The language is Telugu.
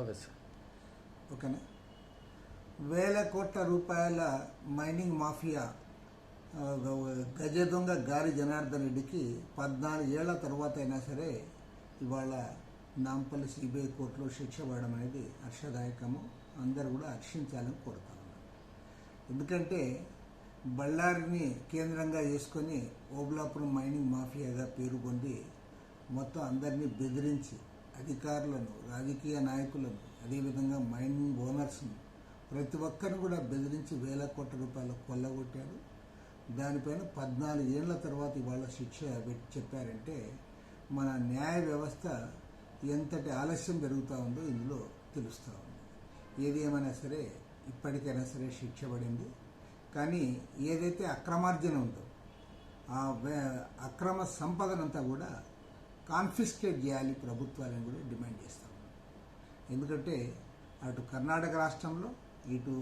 ఓకే సార్ ఓకేనా? వేల కోట్ల రూపాయల మైనింగ్ మాఫియా గజ దొంగ గారి జనార్దన్ రెడ్డికి పద్నాలుగు ఏళ్ళ తర్వాత అయినా సరే ఇవాళ నాంపల్లి సిబిఐ కోర్టులో శిక్ష పడడం అనేది హర్షదాయకము. అందరూ కూడా హర్షించాలని కోరుతా ఎందుకంటే బళ్ళారిని కేంద్రంగా చేసుకొని ఓబులాపురం మైనింగ్ మాఫియాగా పేరు పొంది మొత్తం అందరినీ బెదిరించి అధికారులను రాజకీయ నాయకులను అదేవిధంగా మైనింగ్ ఓనర్స్ను ప్రతి ఒక్కరిని కూడా బెదిరించి వేల కోట్ల రూపాయలు కొల్లగొట్టాడు దానిపైన పద్నాలుగు ఏళ్ళ తర్వాత ఇవాళ శిక్ష పెట్టి చెప్పారంటే మన న్యాయ వ్యవస్థ ఎంతటి ఆలస్యం జరుగుతూ ఉందో ఇందులో తెలుస్తూ ఉంది. ఏది ఏమైనా సరే ఇప్పటికైనా సరే శిక్ష పడింది. కానీ ఏదైతే అక్రమార్జన ఉందో ఆ అక్రమ సంపదనంతా కూడా కాన్ఫిస్కేట్ చేయాలి ప్రభుత్వాలను కూడా డిమాండ్ చేస్తాం ఎందుకంటే అటు కర్ణాటక రాష్ట్రంలో ఇటు